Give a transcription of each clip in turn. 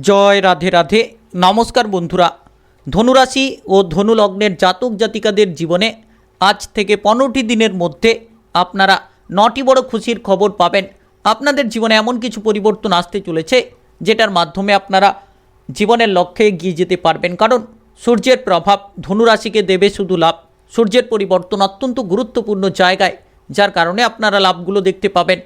জয় রাধে রাধে। নমস্কার বন্ধুরা। ধনুরাশি ও ধনু লগ্নের জাতক জাতিকাদের জীবনে আজ থেকে পনেরোটি দিনের মধ্যে আপনারা নটি বড় খুশির খবর পাবেন। আপনাদের জীবনে এমন কিছু পরিবর্তন আসতে চলেছে, যেটার মাধ্যমে আপনারা জীবনের লক্ষ্যে এগিয়ে যেতে পারবেন। কারণ সূর্যের প্রভাব ধনুরাশিকে দেবে শুধু লাভ। সূর্যের পরিবর্তন অত্যন্ত গুরুত্বপূর্ণ জায়গায়, যার কারণে আপনারা লাভগুলো দেখতে পাবেন।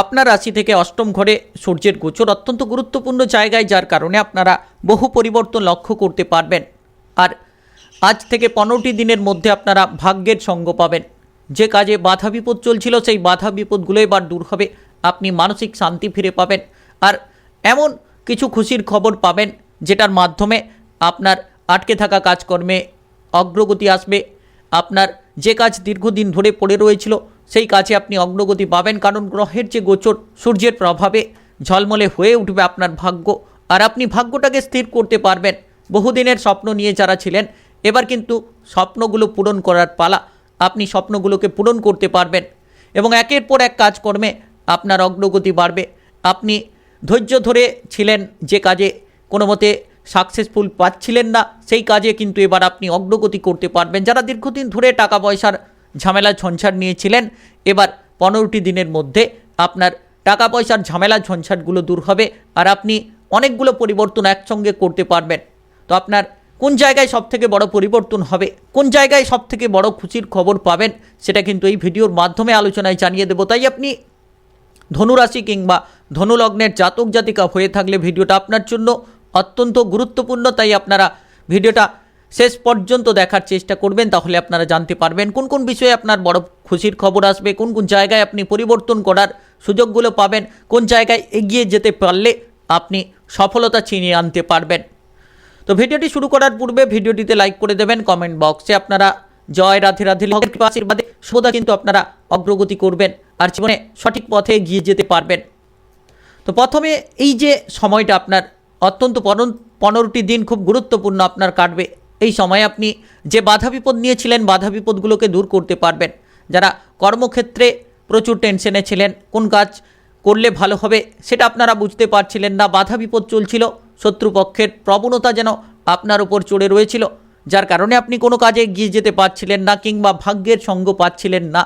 আপনার রাশি থেকে অষ্টম ঘরে সূর্যের গোচর অত্যন্ত গুরুত্বপূর্ণ জায়গায়, যার কারণে আপনারা বহু পরিবর্তন লক্ষ্য করতে পারবেন। আর আজ থেকে পনেরোটি দিনের মধ্যে আপনারা ভাগ্যের সঙ্গ পাবেন। যে কাজে বাধা বিপদ চলছিল, সেই বাধা বিপদগুলো এবার দূর হবে। আপনি মানসিক শান্তি ফিরে পাবেন। আর এমন কিছু খুশির খবর পাবেন, যেটার মাধ্যমে আপনার আটকে থাকা কাজকর্মে অগ্রগতি আসবে। আপনার যে কাজ দীর্ঘদিন ধরে পড়ে রয়েছিল সেই কাজে আপনি অগ্রগতি পাবেন, কারণ গ্রহের যে গোচর, সূর্যের প্রভাবে ঝলমলে হয়ে উঠবে আপনার ভাগ্য। আর আপনি ভাগ্যটাকে স্থির করতে পারবেন। বহুদিনের স্বপ্ন নিয়ে যারা ছিলেন, এবার কিন্তু স্বপ্নগুলো পূরণ করার পালা আপনি স্বপ্নগুলোকে পূরণ করতে পারবেন। এবং একের পর এক কাজকর্মে আপনার অগ্রগতি বাড়বে। আপনি ধৈর্য ধরে ছিলেন যে কাজে কোনো মতে সাকসেসফুল পাচ্ছিলেন না, সেই কাজে কিন্তু এবার আপনি অগ্রগতি করতে পারবেন। যারা দীর্ঘদিন ধরে টাকা পয়সার ঝামেলা ঝঞ্ঝাট নিয়েছিলেন। এবার পনেরোটি দিনের মধ্যে আপনার টাকা পয়সার ঝামেলা ঝঞ্ঝাটগুলো দূর হবে আর আপনি অনেকগুলো পরিবর্তন একসঙ্গে করতে পারবেন। তো আপনার কোন জায়গায় সবথেকে বড় পরিবর্তন হবে, কোন জায়গায় সবথেকে বড় খুশির খবর পাবেন সেটা কিন্তু এই ভিডিওর মাধ্যমে আলোচনায় জানিয়ে দেবো। তাই আপনি ধনুরাশি কিংবা ধনুলগ্নের জাতক জাতিকা হয়ে থাকলে ভিডিওটা আপনার জন্য অত্যন্ত গুরুত্বপূর্ণ। তাই আপনারা ভিডিওটা শেষ পর্যন্ত দেখার চেষ্টা করবেন, তাহলে আপনারা জানতে পারবেন কোন কোন বিষয়ে আপনার বড় খুশির খবর আসবে, কোন কোন জায়গায় আপনি পরিবর্তন করার সুযোগগুলো পাবেন, কোন জায়গায় এগিয়ে যেতে পারলে আপনি সফলতা ছিনিয়ে আনতে পারবেন। তো ভিডিওটি শুরু করার পূর্বে ভিডিওটিতে লাইক করে দেবেন কমেন্ট বক্সে আপনারা জয় রাধে রাধে আশীর্বাদে সদা কিন্তু আপনারা অগ্রগতি করবেন আর জীবনে সঠিক পথে এগিয়ে যেতে পারবেন। তো প্রথমে এই যে সময়টা আপনার, অত্যন্ত পনেরো- পনেরোটি দিন খুব গুরুত্বপূর্ণ আপনার কাটবে। এই সময় আপনি যে বাধা বিপদ নিয়েছিলেন, বাধা বিপদগুলোকে দূর করতে পারবেন। যারা কর্মক্ষেত্রে প্রচুর টেনশনে ছিলেন, কোন কাজ করলে ভালো হবে সেটা আপনারা বুঝতে পারছিলেন না, বাধা বিপদ চলছিল শত্রুপক্ষের প্রবণতা যেন আপনার উপর চড়ে রয়েছিল, যার কারণে আপনি কোনো কাজে এগিয়ে যেতে পারছিলেন না কিংবা ভাগ্যের সঙ্গ পাচ্ছিলেন না।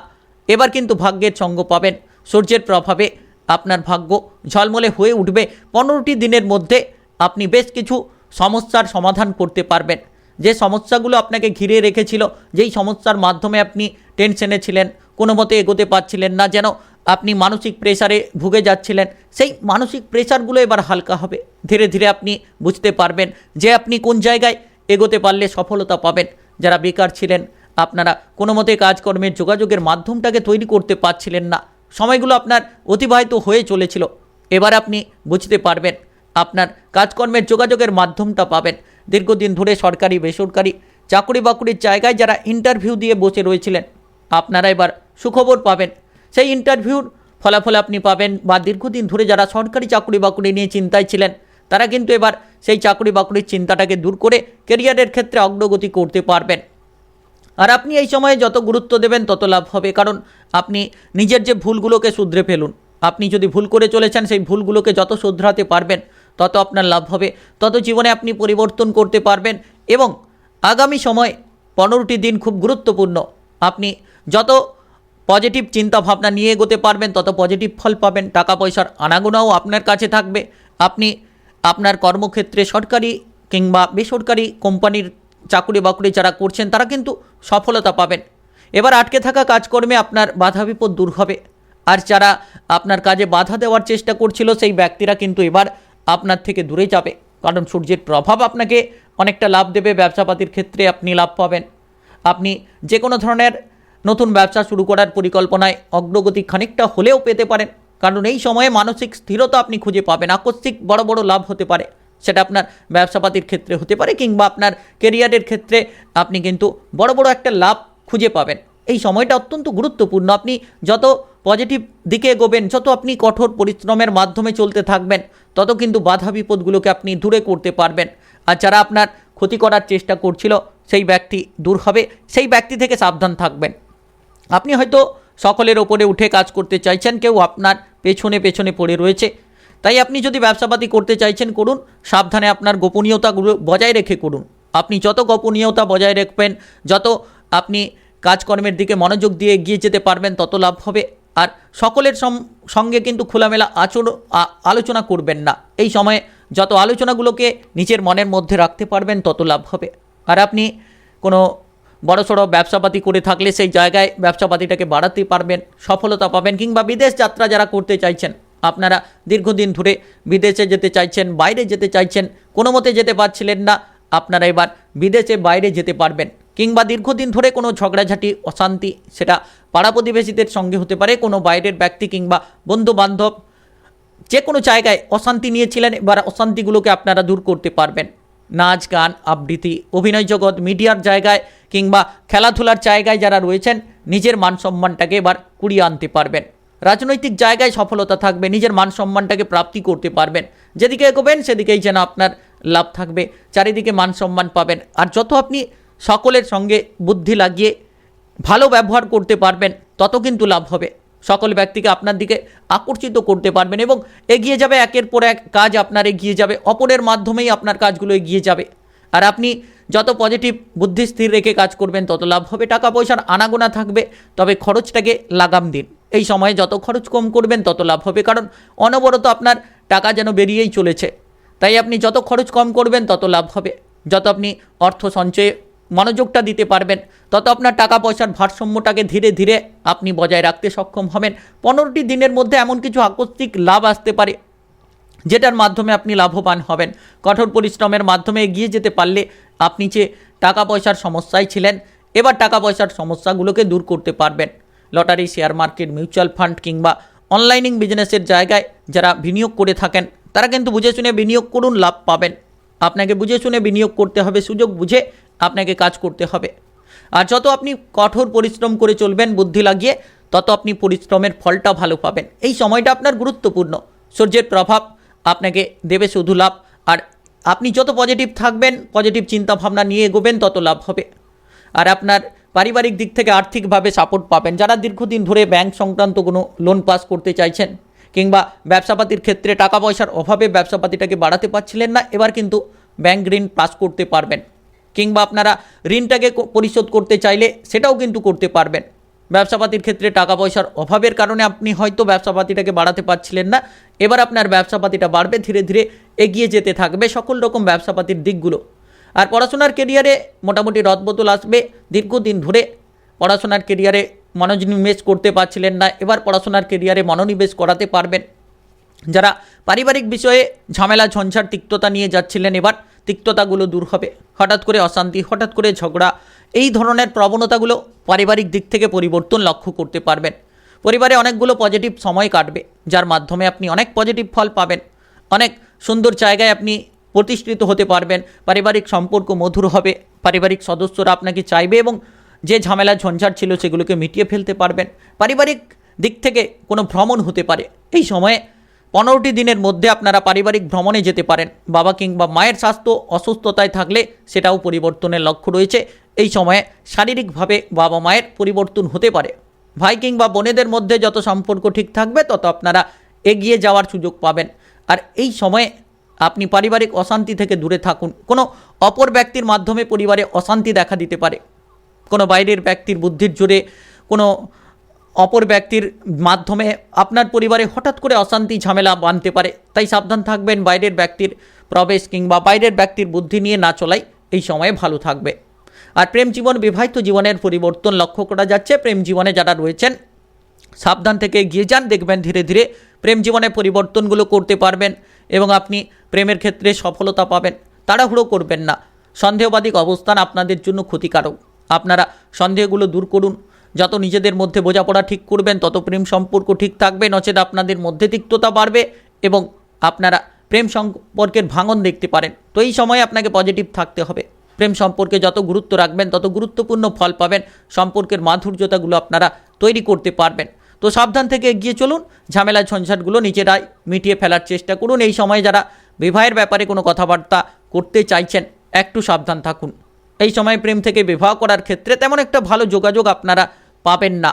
এবার কিন্তু ভাগ্যের সঙ্গ পাবেন। সূর্যের প্রভাবে আপনার ভাগ্য ঝলমলে হয়ে উঠবে। পনেরোটি দিনের মধ্যে আপনি বেশ কিছু সমস্যার সমাধান করতে পারবেন। যে সমস্যাগুলো আপনাকে ঘিরে রেখেছিল, যেই সমস্যার মাধ্যমে আপনি টেনশনে ছিলেন, কোনো মতে এগোতে পারছিলেন না, যেন আপনি মানসিক প্রেসারে ভুগে যাচ্ছিলেন, সেই মানসিক প্রেসারগুলো এবার হালকা হবে। ধীরে ধীরে আপনি বুঝতে পারবেন যে আপনি কোন জায়গায় এগোতে পারলে সফলতা পাবেন। যারা বেকার ছিলেন, আপনারা কোনো মতে কাজকর্মের যোগাযোগের মাধ্যমটাকে তৈরি করতে পারছিলেন না। সময়গুলো আপনার অতিবাহিত হয়ে চলেছিল। এবার আপনি বুঝতে পারবেন, আপনার কাজকর্মের যোগাযোগের মাধ্যমটা পাবেন। দীর্ঘদিন ধরে সরকারি, বেসরকারি চাকরি বাকরির জায়গায় যারা ইন্টারভিউ দিয়ে বসে রয়েছিলেন, আপনারা এবার সুখবর পাবেন। সেই ইন্টারভিউর ফলাফল আপনি পাবেন বা দীর্ঘদিন ধরে যারা সরকারি চাকরি বাকরি নিয়ে চিন্তায় ছিলেন, তারা কিন্তু এবার সেই চাকরি বাকরির চিন্তাটাকে দূর করে কেরিয়ারের ক্ষেত্রে অগ্রগতি করতে পারবেন। আর আপনি এই সময়ে যত গুরুত্ব দেবেন, তত লাভ হবে, কারণ আপনি নিজের যে ভুলগুলোকে শুধরে ফেলুন, আপনি যদি ভুল করে চলেছেন, সেই ভুলগুলোকে যত শুধরাতে পারবেন তত আপনার লাভ হবে। তত জীবনে আপনি পরিবর্তন করতে পারবেন এবং আগামী সময় পনেরোটি দিন খুব গুরুত্বপূর্ণ। আপনি যত পজিটিভ চিন্তা ভাবনা নিয়ে এগোতে পারবেন, তত পজিটিভ ফল পাবেন। টাকা পয়সার আনাগোনাও আপনার কাছে থাকবে। আপনি আপনার কর্মক্ষেত্রে সরকারি কিংবা বেসরকারি কোম্পানির চাকুরি বাকুরি যারা করছেন, তারা কিন্তু সফলতা পাবেন। এবার আটকে থাকা কাজকর্মে আপনার বাধা বিপদ দূর হবে। আর যারা আপনার কাজে বাধা দেওয়ার চেষ্টা করছিল, সেই ব্যক্তিরা কিন্তু এবার আপনার থেকে দূরে যাবে। কারণ সূর্যের প্রভাব আপনাকে অনেকটা লাভ দেবে ব্যবসাপাতির ক্ষেত্রে আপনি লাভ পাবেন। আপনি যে কোনো ধরনের নতুন ব্যবসা শুরু করার পরিকল্পনায় অগ্রগতি খানিকটা হলেও পেতে পারেন। কারণ এই সময়ে মানসিক স্থিরতা আপনি খুঁজে পাবেন। আকস্মিক বড় বড় লাভ হতে পারে। সেটা আপনার ব্যবসাপাতির ক্ষেত্রে হতে পারে কিংবা আপনার কেরিয়ারের ক্ষেত্রে আপনি কিন্তু বড় বড় একটা লাভ খুঁজে পাবেন। এই সময়টা অত্যন্ত গুরুত্বপূর্ণ। আপনি যত পজিটিভ দিকে এগোবেন, যত আপনি কঠোর পরিশ্রমের মাধ্যমে চলতে থাকবেন, তত কিন্তু বাধা বিপদগুলোকে আপনি দূরে করতে পারবেন। আর যারা আপনার ক্ষতি করার চেষ্টা করছিল, সেই ব্যক্তি দূর হবে, সেই ব্যক্তি থেকে সাবধান থাকবেন। আপনি হয়তো সকলের ওপরে উঠে কাজ করতে চাইছেন, কেউ আপনার পেছনে পেছনে পড়ে রয়েছে। তাই আপনি যদি ব্যবসাপাতি করতে চাইছেন, করুন। সাবধানে আপনার গোপনীয়তাগুলো বজায় রেখে করুন। আপনি যত গোপনীয়তা বজায় রাখবেন, যত আপনি কাজকর্মের দিকে মনোযোগ দিয়ে এগিয়ে যেতে পারবেন, তত লাভ হবে। আর সকলের সঙ্গে কিন্তু খোলামেলা আচর, আ- আলোচনা করবেন না। এই সময়ে যত আলোচনাগুলোকে নিজের মনের মধ্যে রাখতে পারবেন, তত লাভ হবে। আর আপনি কোনো বড়সড় ব্যবসাপাতি করে থাকলে সেই জায়গায় ব্যবসাপাতিটাকে বাড়াতে পারবেন, সফলতা পাবেন, কিংবা বিদেশ যাত্রা যারা করতে চাইছেন, আপনারা দীর্ঘদিন ধরে বিদেশে যেতে চাইছেন, বাইরে যেতে চাইছেন, কোনো মতে যেতে পারছিলেন না, আপনারা এবার বিদেশে বাইরে যেতে পারবেন। কিংবা দীর্ঘদিন ধরে কোনো ঝগড়াঝাটি, অশান্তি, সেটা পাড়া প্রতিবেশীদের সঙ্গে হতে পারে, কোনো বাইরের ব্যক্তি কিংবা বন্ধু বান্ধব যে কোনো জায়গায় অশান্তি নিয়েছিলেন, এবার অশান্তিগুলোকে আপনারা দূর করতে পারবেন। নাচ, গান, আবৃত্তি, অভিনয় জগৎ, মিডিয়ার জায়গায় কিংবা খেলাধুলার জায়গায় যারা রয়েছেন, নিজের মান সম্মানটাকে এবার কুড়িয়ে আনতে পারবেন। রাজনৈতিক জায়গায় সফলতা থাকবে, নিজের মান সম্মানটাকে প্রাপ্তি করতে পারবেন। যেদিকে এগোবেন, সেদিকেই যেন আপনার লাভ থাকবে, চারিদিকে মান সম্মান পাবেন। আর যত আপনি সকলের সঙ্গে বুদ্ধি লাগিয়ে ভালো ব্যবহার করতে পারবেন, তত কিন্তু লাভ হবে। সকল ব্যক্তিকে আপনার দিকে আকর্ষিত করতে পারবেন এবং এগিয়ে যাবে, একের পর এক কাজ আপনার এগিয়ে যাবে, অপরের মাধ্যমেই আপনার কাজগুলো এগিয়ে যাবে। আর আপনি যত পজিটিভ বুদ্ধি স্থির রেখে কাজ করবেন, তত লাভ হবে। টাকা পয়সার আনাগোনা থাকবে, তবে খরচটাকে লাগাম দিন। এই সময়ে যত খরচ কম করবেন, তত লাভ হবে, কারণ অনবরত আপনার টাকা যেন বেরিয়েই চলেছে। তাই আপনি যত খরচ কম করবেন, তত লাভ হবে। যত আপনি অর্থ সঞ্চয়ে মনোযোগটা দিতে পারবেন। তত আপনার টাকা পয়সার ভারসাম্যটাকে ধীরে ধীরে আপনি বজায় রাখতে সক্ষম হবেন। পনেরোটি দিনের মধ্যে এমন কিছু আকস্মিক লাভ আসতে পারে, যেটার মাধ্যমে আপনি লাভবান হবেন। কঠোর পরিশ্রমের মাধ্যমে এগিয়ে যেতে পারলে আপনি যে টাকা পয়সার সমস্যায় ছিলেন, এবার টাকা পয়সার সমস্যাগুলোকে দূর করতে পারবেন। Lottery, share market, mutual fund কিংবা অনলাইনিং বিজনেসের জায়গায় যারা বিনিয়োগ করে থাকেন, তারা কিন্তু বুঝে শুনে বিনিয়োগ করুন, লাভ পাবেন। আপনাকে বুঝে শুনে বিনিয়োগ করতে হবে, সুযোগ বুঝে আপনাকে কাজ করতে হবে। আর যত আপনি কঠোর পরিশ্রম করে চলবেন বুদ্ধি লাগিয়ে, তত আপনি পরিশ্রমের ফলটা ভালো পাবেন। এই সময়টা আপনার গুরুত্বপূর্ণ। সূর্যের প্রভাব আপনাকে দেবে শুধু লাভ। আর আপনি যত পজিটিভ থাকবেন পজিটিভ চিন্তাভাবনা নিয়ে এগোবেন, তত লাভ হবে। আর আপনার পারিবারিক দিক থেকে আর্থিকভাবে সাপোর্ট পাবেন। যারা দীর্ঘদিন ধরে ব্যাংক সংক্রান্ত কোনো লোন পাস করতে চাইছেন, কিংবা ব্যবসাপাতির ক্ষেত্রে টাকা পয়সার অভাবে ব্যবসাপাতিটাকে বাড়াতে পারছিলেন না, এবার কিন্তু ব্যাংক ঋণ পাস করতে পারবেন। কিংবা আপনারা ঋণটাকে পরিশোধ করতে চাইলে সেটাও কিন্তু করতে পারবেন। ব্যবসাপাতির ক্ষেত্রে টাকা পয়সার অভাবের কারণে আপনি হয়তো ব্যবসাপাতিটাকে বাড়াতে পারছিলেন না। এবার আপনার ব্যবসাপাতিটা বাড়বে, ধীরে ধীরে এগিয়ে যেতে থাকবে সকল রকম ব্যবসাপাতির দিকগুলো। আর পড়াশোনার কেরিয়ারে মোটামুটি রদবদল আসবে দীর্ঘদিন ধরে। পড়াশোনার কেরিয়ারে মনোনিবেশ করতে পারছিলেন না, এবার পড়াশোনার কেরিয়ারে মনোনিবেশ করাতে পারবেন। যারা পারিবারিক বিষয়ে ঝামেলা, ঝঞ্ঝার তিক্ততা নিয়ে যাচ্ছিলেন এবার তিক্ততাগুলো দূর হবে। হঠাৎ করে অশান্তি, হঠাৎ করে ঝগড়া, এই ধরনের প্রবণতাগুলো পারিবারিক দিক থেকে পরিবর্তন লক্ষ্য করতে পারবেন। পরিবারে অনেকগুলো পজিটিভ সময় কাটবে, যার মাধ্যমে আপনি অনেক পজিটিভ ফল পাবেন। অনেক সুন্দর জায়গায় আপনি প্রতিষ্ঠিত হতে পারবেন, পারিবারিক সম্পর্ক মধুর হবে, পারিবারিক সদস্যরা আপনাকে চাইবে এবং যে ঝামেলা ঝঞ্ঝাট ছিল সেগুলোকে মিটিয়ে ফেলতে পারবেন। পারিবারিক দিক থেকে কোনো ভ্রমণ হতে পারে। এই সময়ে পনেরোটি দিনের মধ্যে আপনারা পারিবারিক ভ্রমণে যেতে পারেন। বাবা কিংবা মায়ের স্বাস্থ্য অসুস্থতায় থাকলে সেটাও পরিবর্তনের লক্ষ্য রয়েছে। এই সময়ে শারীরিকভাবে বাবা মায়ের পরিবর্তন হতে পারে। ভাই কিংবা বোনেদের মধ্যে যত সম্পর্ক ঠিক থাকবে, তত আপনারা এগিয়ে যাওয়ার সুযোগ পাবেন। আর এই সময়ে আপনি পারিবারিক অশান্তি থেকে দূরে থাকুন। কোনো অপর ব্যক্তির মাধ্যমে পরিবারে অশান্তি দেখা দিতে পারে। কোনো বাইরের ব্যক্তির বুদ্ধির জোরে কোনো অপর ব্যক্তির মাধ্যমে আপনার পরিবারে হঠাৎ করে অশান্তি, ঝামেলা বানতে পারে। তাই সাবধান থাকবেন, বাইরের ব্যক্তির প্রবেশ কিংবা বাইরের ব্যক্তির বুদ্ধি নিয়ে না চলাই, এই সময়ে ভালো থাকবে। আর প্রেম জীবন, বিবাহিত জীবনের পরিবর্তন লক্ষ্য করা যাচ্ছে। প্রেম জীবনে যারা রয়েছেন, সাবধান থেকে এগিয়ে যান, দেখবেন ধীরে ধীরে প্রেম জীবনে পরিবর্তনগুলো করতে পারবেন এবং আপনি প্রেমের ক্ষেত্রে সফলতা পাবেন। তাড়াহুড়ো করবেন না। সন্দেহবাদিক অবস্থান আপনাদের জন্য ক্ষতিকারক। আপনারা সন্দেহগুলো দূর করুন যত নিজেদের মধ্যে বোঝাপড়া ঠিক করবেন, তত প্রেম সম্পর্ক ঠিক থাকবে, নচেত আপনাদের মধ্যে তিক্ততা বাড়বে এবং আপনারা প্রেম সম্পর্কের ভাঙন দেখতে পারেন। তো এই সময় আপনাকে পজিটিভ থাকতে হবে। প্রেম সম্পর্কে যত গুরুত্ব রাখবেন, তত গুরুত্বপূর্ণ ফল পাবেন। সম্পর্কের মাধুর্যতাগুলো আপনারা তৈরি করতে পারবেন। তো সাবধান থেকে এগিয়ে চলুন ঝামেলা ঝঞ্ঝাটগুলো নিজেরাই মিটিয়ে ফেলার চেষ্টা করুন। এই সময় যারা বিবাহের ব্যাপারে কোনো কথাবার্তা করতে চাইছেন, একটু সাবধান থাকুন। এই সময় প্রেম থেকে বিবাহ করার ক্ষেত্রে তেমন একটা ভালো যোগাযোগ আপনারা পাবেন না।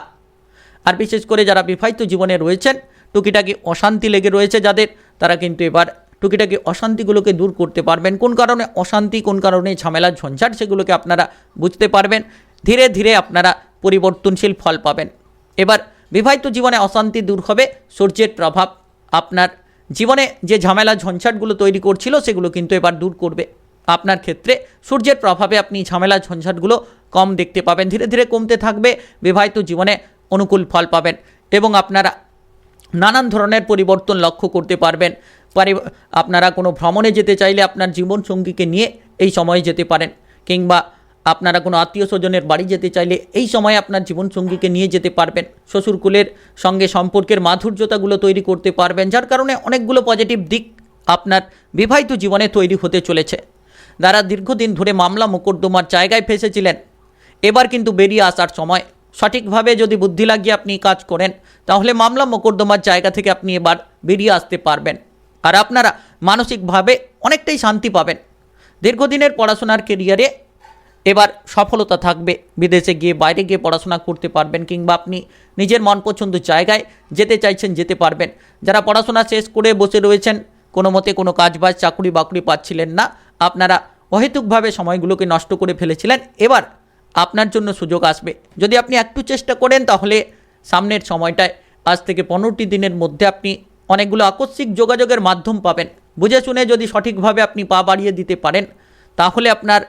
আর বিশেষ করে যারা বিবাহিত জীবনে রয়েছেন, টুকিটাকি অশান্তি লেগে রয়েছে যাদের, তারা কিন্তু এবার টুকিটাকি অশান্তিগুলোকে দূর করতে পারবেন। কোন কারণে অশান্তি, কোন কারণে ঝামেলা, ঝঞ্ঝাট, সেগুলোকে আপনারা বুঝতে পারবেন। ধীরে ধীরে আপনারা পরিবর্তনশীল ফল পাবেন। এবার বিবাহিত জীবনে অশান্তি দূর হবে, সূর্যের প্রভাব আপনার জীবনে যে ঝামেলা, ঝঞ্ঝাটগুলো তৈরি করছিল, সেগুলো কিন্তু এবার দূর করবে। আপনার ক্ষেত্রে সূর্যের প্রভাবে আপনি ঝামেলা, ঝঞ্ঝাটগুলো কম দেখতে পাবেন। ধীরে ধীরে কমতে থাকবে, বিবাহিত জীবনে অনুকূল ফল পাবেন এবং আপনারা নানান ধরনের পরিবর্তন লক্ষ্য করতে পারবেন। পারি, আপনারা কোনো ভ্রমণে যেতে চাইলে আপনার জীবন সঙ্গীকে নিয়ে এই সময়ে যেতে পারেন কিংবা আপনারা কোনো আত্মীয় স্বজনের বাড়ি যেতে চাইলে এই সময়ে আপনার জীবনসঙ্গীকে নিয়ে যেতে পারবেন। শ্বশুরকুলের সঙ্গে সম্পর্কের মাধুর্যতাগুলো তৈরি করতে পারবেন, যার কারণে অনেকগুলো পজিটিভ দিক আপনার বিবাহিত জীবনে তৈরি হতে চলেছে। যারা দীর্ঘদিন ধরে মামলা মোকদ্দমার জায়গায় ফেসেছিলেন। এবার কিন্তু বেরিয়ে আসার সময়। সঠিকভাবে যদি বুদ্ধি লাগিয়ে আপনি কাজ করেন, তাহলে মামলা মোকদ্দমার জায়গা থেকে আপনি এবার বেরিয়ে আসতে পারবেন। আর আপনারা মানসিকভাবে অনেকটাই শান্তি পাবেন। দীর্ঘদিনের পড়াশোনার কেরিয়ারে এবার সফলতা থাকবে। বিদেশে গিয়ে, বাইরে গিয়ে পড়াশোনা করতে পারবেন কিংবা আপনি নিজের মন পছন্দ জায়গায় যেতে চাইছেন, যেতে পারবেন। যারা পড়াশোনা শেষ করে বসে রয়েছেন কোনো মতে কোনো কাজ বাজ চাকরি বাকরি পাচ্ছিলেন না। আপনারা অহেতুকভাবে সময়গুলোকে নষ্ট করে ফেলেছিলেন, এবার আপনার জন্য সুযোগ আসবে। যদি আপনি একটু চেষ্টা করেন, তাহলে সামনের সময়টায় আজ থেকে পনেরোটি দিনের মধ্যে আপনি অনেকগুলো আকস্মিক যোগাযোগের মাধ্যম পাবেন। বুঝে শুনে যদি সঠিকভাবে আপনি পা বাড়িয়ে দিতে পারেন, তাহলে আপনার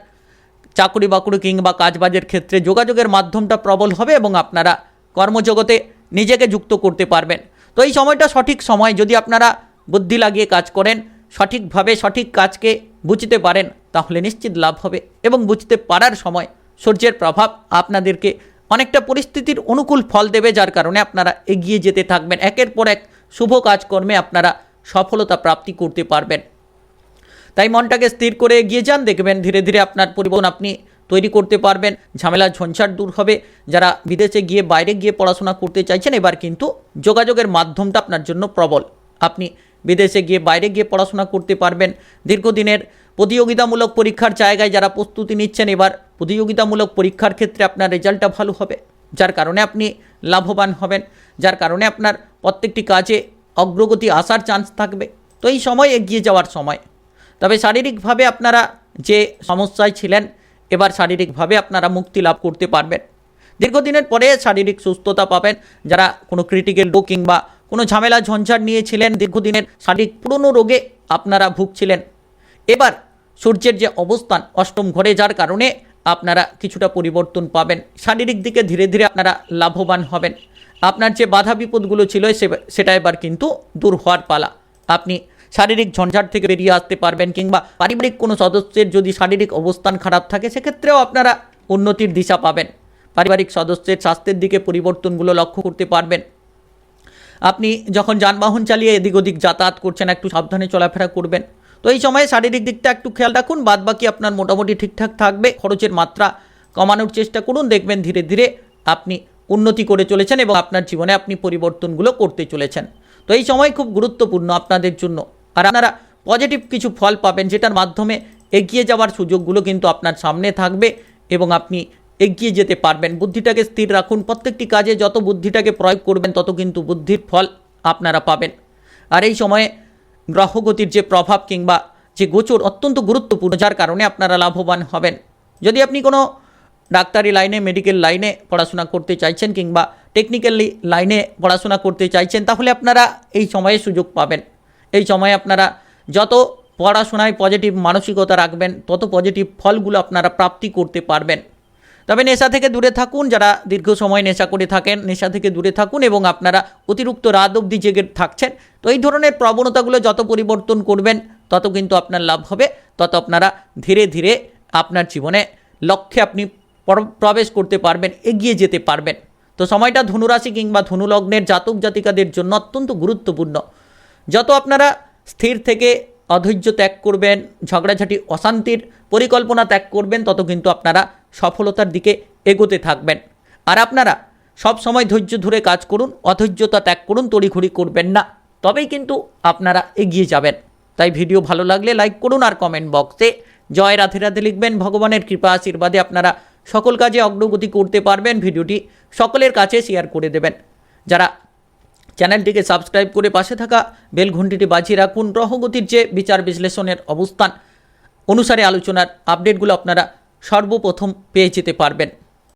চাকরি বাকরি কিংবা কাজবাজের ক্ষেত্রে যোগাযোগের মাধ্যমটা প্রবল হবে এবং আপনারা কর্মজগতে নিজেকে যুক্ত করতে পারবেন। তো এই সময়টা সঠিক সময়। যদি আপনারা বুদ্ধি লাগিয়ে কাজ করেন সঠিকভাবে সঠিক কাজকে বুঝতে পারেন, তাহলে নিশ্চিত লাভ হবে এবং বুঝতে পারার সময় সূর্যের প্রভাব আপনাদেরকে অনেকটা পরিস্থিতির অনুকূল ফল দেবে, যার কারণে আপনারা এগিয়ে যেতে থাকবেন। একের পর এক শুভ কাজকর্মে আপনারা সফলতা প্রাপ্তি করতে পারবেন। তাই মনটাকে স্থির করে এগিয়ে যান, দেখবেন ধীরে ধীরে আপনার পরিবহন আপনি তৈরি করতে পারবেন। ঝামেলা, ঝঞ্ঝাট দূর হবে। যারা বিদেশে গিয়ে, বাইরে গিয়ে পড়াশোনা করতে চাইছেন, এবার কিন্তু যোগাযোগের মাধ্যমটা আপনার জন্য প্রবল। আপনি বিদেশে গিয়ে বাইরে গিয়ে পড়াশোনা করতে পারবেন। দীর্ঘদিনের প্রতিযোগিতামূলক পরীক্ষার জায়গায় যারা প্রস্তুতি নিচ্ছেন এবার প্রতিযোগিতামূলক পরীক্ষার ক্ষেত্রে আপনার রেজাল্টটা ভালো হবে, যার কারণে আপনি লাভবান হবেন, যার কারণে আপনার প্রত্যেকটি কাজে অগ্রগতি আসার চান্স থাকবে। তো এই সময় এগিয়ে যাওয়ার সময়। তবে শারীরিকভাবে আপনারা যে সমস্যায় ছিলেন, এবার শারীরিকভাবে আপনারা মুক্তি লাভ করতে পারবেন। দীর্ঘদিনের পরে শারীরিক সুস্থতা পাবেন। যারা কোনো ক্রিটিক্যাল রোগ কিংবা কোনো ঝামেলা, ঝঞ্ঝাট নিয়েছিলেন দীর্ঘদিনের শারীরিক পুরনো রোগে আপনারা ভুগছিলেন। এবার সূর্যের যে অবস্থান, অষ্টম ঘরে যার কারণে আপনারা কিছুটা পরিবর্তন পাবেন। শারীরিক দিকে ধীরে ধীরে আপনারা লাভবান হবেন। আপনার যে বাধা বিপদগুলো ছিল সেটা এবার কিন্তু দূর হওয়ার পালা। আপনি শারীরিক ঝঞ্ঝাট থেকে বেরিয়ে আসতে পারবেন কিংবা পারিবারিক কোনো সদস্যের যদি শারীরিক অবস্থান খারাপ থাকে, সেক্ষেত্রেও আপনারা উন্নতির দিশা পাবেন। পারিবারিক সদস্যের স্বাস্থ্যের দিকে পরিবর্তনগুলো লক্ষ্য করতে পারবেন। আপনি যখন যানবাহন চালিয়ে এদিক ওদিক যাতায়াত করছেন, একটু সাবধানে চলাফেরা করবেন। তো এই সময়ে শারীরিক দিকটা একটু খেয়াল রাখুন বাদ বাকি আপনার মোটামুটি ঠিকঠাক থাকবে, খরচের মাত্রা কমানোর চেষ্টা করুন, দেখবেন ধীরে ধীরে আপনি উন্নতি করে চলেছেন এবং আপনার জীবনে আপনি পরিবর্তনগুলো করতে চলেছেন। তো এই সময় খুব গুরুত্বপূর্ণ আপনাদের জন্য। আর আপনারা পজিটিভ কিছু ফল পাবেন, যেটার মাধ্যমে এগিয়ে যাওয়ার সুযোগগুলো কিন্তু আপনার সামনে থাকবে এবং আপনি এগিয়ে যেতে পারবেন। বুদ্ধিটাকে স্থির রাখুন। প্রত্যেকটি কাজে যত বুদ্ধিটাকে প্রয়োগ করবেন, তত কিন্তু বুদ্ধির ফল আপনারা পাবেন। আর এই সময়ে গ্রহগতির যে প্রভাব কিংবা যে গোচর অত্যন্ত গুরুত্বপূর্ণ, যার কারণে আপনারা লাভবান হবেন। যদি আপনি কোনো ডাক্তারি লাইনে, মেডিকেল লাইনে পড়াশোনা করতে চাইছেন কিংবা টেকনিক্যালি লাইনে পড়াশোনা করতে চাইছেন, তাহলে আপনারা এই সময়ে সুযোগ পাবেন। এই সময়ে আপনারা যত পড়াশোনায় পজিটিভ মানসিকতা রাখবেন, তত পজিটিভ ফলগুলো আপনারা প্রাপ্তি করতে পারবেন। তবে নেশা থেকে দূরে থাকুন, যারা দীর্ঘ সময় নেশা করে থাকেন, নেশা থেকে দূরে থাকুন এবং আপনারা অতিরিক্ত রাত অবধি জেগে থাকছেন। তো এই ধরনের প্রবণতাগুলো যত পরিবর্তন করবেন, তত কিন্তু আপনার লাভ হবে, তত আপনারা ধীরে ধীরে আপনার জীবনে লক্ষ্যে আপনি প্রবেশ করতে পারবেন, এগিয়ে যেতে পারবেন। তো সময়টা ধনুরাশি কিংবা ধনুলগ্নের জাতক জাতিকাদের জন্য অত্যন্ত গুরুত্বপূর্ণ। যত আপনারা স্থির থেকে অধৈর্য ত্যাগ করবেন, ঝগড়াঝাটি, অশান্তির পরিকল্পনা ত্যাগ করবেন, তত কিন্তু আপনারা সফলতার দিকে এগোতে থাকবেন। আর আপনারা সব সময় ধৈর্য ধরে কাজ করুন, অধৈর্যতা ত্যাগ করুন, তড়িঘড়ি করবেন না। তবেই কিন্তু আপনারা এগিয়ে যাবেন। তাই ভিডিও ভালো লাগলে লাইক করুন আর কমেন্ট বক্সে জয় রাধে রাধে লিখবেন। ভগবানের কৃপা আশীর্বাদে আপনারা সকল কাজে অগ্রগতি করতে পারবেন। ভিডিওটি সকলের কাছে শেয়ার করে দেবেন। যারা চ্যানেলটিকে সাবস্ক্রাইব করে পাশে থাকা বেল ঘন্টিটি বাজিয়ে রাখুন। গ্রহগতির যে বিচার বিশ্লেষণের অবস্থান, অনুসারে আলোচনার আপডেটগুলো আপনারা সর্বপ্রথম পেয়ে যেতে পারবেন।